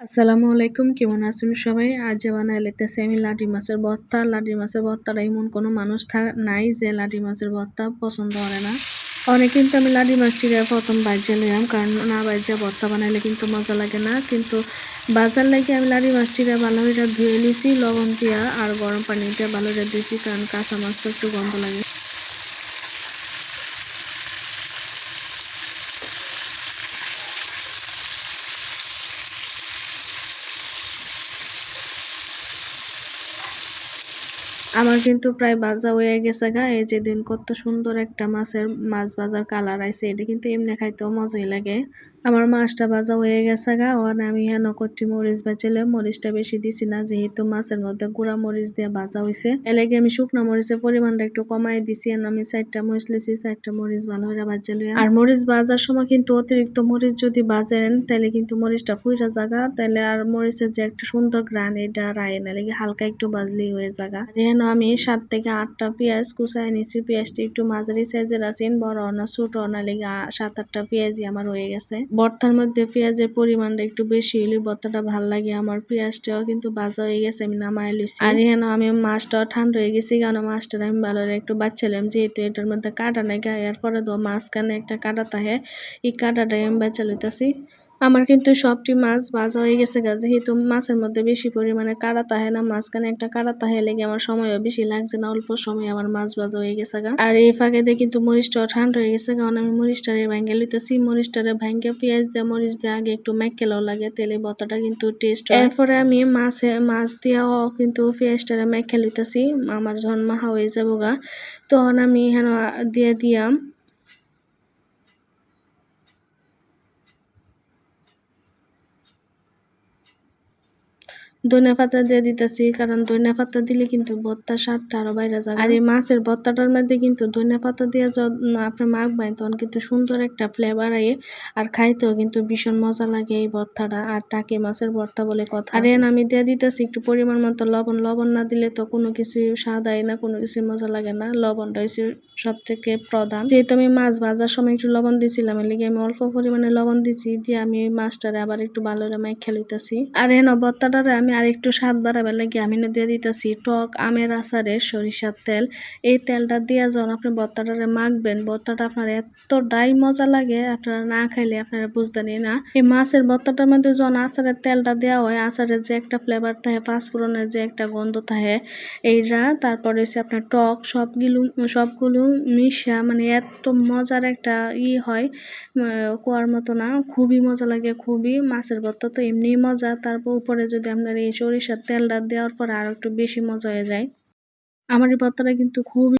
আসসালামু আলাইকুম, কেমন আছেন সবাই? আজ বানাই লেতেছি আমি লাটি মাছের ভর্তা লাটি মাছের ভর্তাটা এমন কোনো মানুষ নাই যে লাটি মাছের ভর্তা পছন্দ করে না। অনেক কিন্তু আমি লাডি মাছটিকে প্রথম বাজ্যা নিলাম কারণ না বাজ্যা ভর্তা বানাইলে কিন্তু মজা লাগে না। কিন্তু বাজার লাগে আমি লাডি মাছটিকে ভালো করে ধুয়ে নিয়েছি লবণ দিয়া আর গরম পানি দিয়ে ভালো দিয়েছি কারণ কাঁচা মাছ তো একটু গন্ধ লাগে। আমার কিন্তু প্রায় বাজা হয়ে গেছে গা, এই যে দিন কত সুন্দর একটা মাছের, মাছ বাজার কালার আইছে, এটা কিন্তু এমনি খাইতেও মজাই লাগে। আমার মাছটা ভাজা হয়ে গেছে গা, ওখানে আমি হেন করছি মরিচ বাঁচলে, মরিচটা বেশি দিছি না, যেহেতু মাছের মধ্যে গুঁড়া মরিচ দিয়ে ভাজা হয়েছে এলাকে আমি শুকনো মরিচের পরিমাণটা একটু কমাই দিছি আমি চারটা মরিচ লিছি, চারটা মরিচ ভালো করে ভাজা লই আর মরিচ ভাজার সময় কিন্তু অতিরিক্ত মরিচ যদি বাজেন তাহলে কিন্তু মরিচটা ফুইরা জাগা তাহলে আর মরিচের যে একটা সুন্দর গ্রান, এটা রায় না, লেগে হালকা একটু ভাজলেই হয়ে জাগা এখানে আমি সাত থেকে আটটা পেঁয়াজ কুচাই নিছি, পেঁয়াজটি একটু মাঝারি সাইজের আছেন, বড় না, ছোট না, লেগে সাত আটটা পেঁয়াজই আমার হয়ে গেছে। ভর্তার মধ্যে পেঁয়াজের পরিমাণটা একটু বেশি হলে ভর্তাটা ভালো লাগে আমার। পেঁয়াজটাও কিন্তু বাজা হয়ে গেছে, আমি নামাই লইছি। আর এখানে আমি মাছটাও ঠান্ডা হয়ে গেছি কারণ মাছটা আমি ভালো একটু বাচ্চালাম যেহেতু এটার মধ্যে কাটা নাই এরপরে পরে তো মাঝখানে একটা কাটা থাকে, এই কাটাটাই আমি বাচ্চা লইতেছি। আমার কিন্তু সবটি মাছ ভাজা হয়ে গেছে গা। যেহেতু মাছের মধ্যে বেশি পরিমাণে কাড়া তাহে না, মাঝখানে একটা কাড়া তাহে লেগে আমার সময়ও বেশি লাগছে না, অল্প সময় আমার মাছ ভাজা হয়ে গেছে গা। আর এই ফাঁকে দিয়ে কিন্তু মরিচটাও ঠান্ডা হয়ে গেছে কারণ আমি মরিচটারে ভাঙ্গে লইতেছি, মরিচটারে ভাঙ্গে পেঁয়াজ দিয়ে, মরিচ দিয়ে আগে একটু মেকেলাও লাগে, তেলে বতাটা কিন্তু টেস্ট এরপরে আমি মাছে, মাছ দিয়েও কিন্তু পেঁয়াজটারে মেখে লইতেছি, আমার মাহা হয়ে যাব গা, তখন আমি এখানে দিয়ে দিয়াম ধনে পাতা দিয়ে দিতেছি, কারণ ধনে পাতা দিলে কিন্তু ভর্তা স্বাদটা আরও বাইরে যাবে আর এই মাছের ভর্তাটার মধ্যে কিন্তু ধনে পাতা দিয়ে যখন আপনি মাখবেন, তখন কিন্তু সুন্দর একটা ফ্লেভার আয়ে আর খাইতেও কিন্তু ভীষণ মজা লাগে এই ভর্তাটা, আর টাকি মাছের ভর্তা বলে কথা। আর এন আমি দিয়ে দিতেছি একটু পরিমাণ মতো লবণ লবণ না দিলে তো কোনো কিছু স্বাদ আয় না, কোনো কিছু মজা লাগে না। লবণটা হয়েছে সব থেকে প্রধান। যেহেতু আমি মাছ ভাজার সময় একটু লবণ দিয়েছিলাম এর লিগে আমি অল্প পরিমাণে লবণ দিছি, দিয়ে আমি মাছটারে আবার একটু ভালো মাই খেলিতেছি আর এন ভর্তাটারে আমি আর একটু স্বাদ বাড়াবার লাগে, আমি দিয়ে দিতেছি টক আমের আচারের সরিষার তেল। এই তেলটা দিয়ে যখন আপনি ভর্তাটারে মাখবেন ভর্তাটা আপনার এতটাই মজা লাগে, আপনারা না খাইলে আপনারা বুঝতেনি না। এই মাছের ভর্তাটার মধ্যে যখন আচারের তেলটা দেওয়া হয়, আচারের যে একটা ফ্লেভার থাকে, পাঁচফোড়নের যে একটা গন্ধ থাকে, এইটা, তারপরে হচ্ছে আপনার টক, সবগুলো সবগুলো মিশা মানে এত মজার একটা ই হয় কোয়ার মতো না, খুবই মজা লাগে, খুবই। মাছের ভর্তা তো এমনি মজা, তারপর উপরে যদি আপনার এই সরিষার তেলটা দেওয়ার পর আরও একটু বেশি মজা হয়ে যায়। আমার এই ভর্তাটা কিন্তু খুবই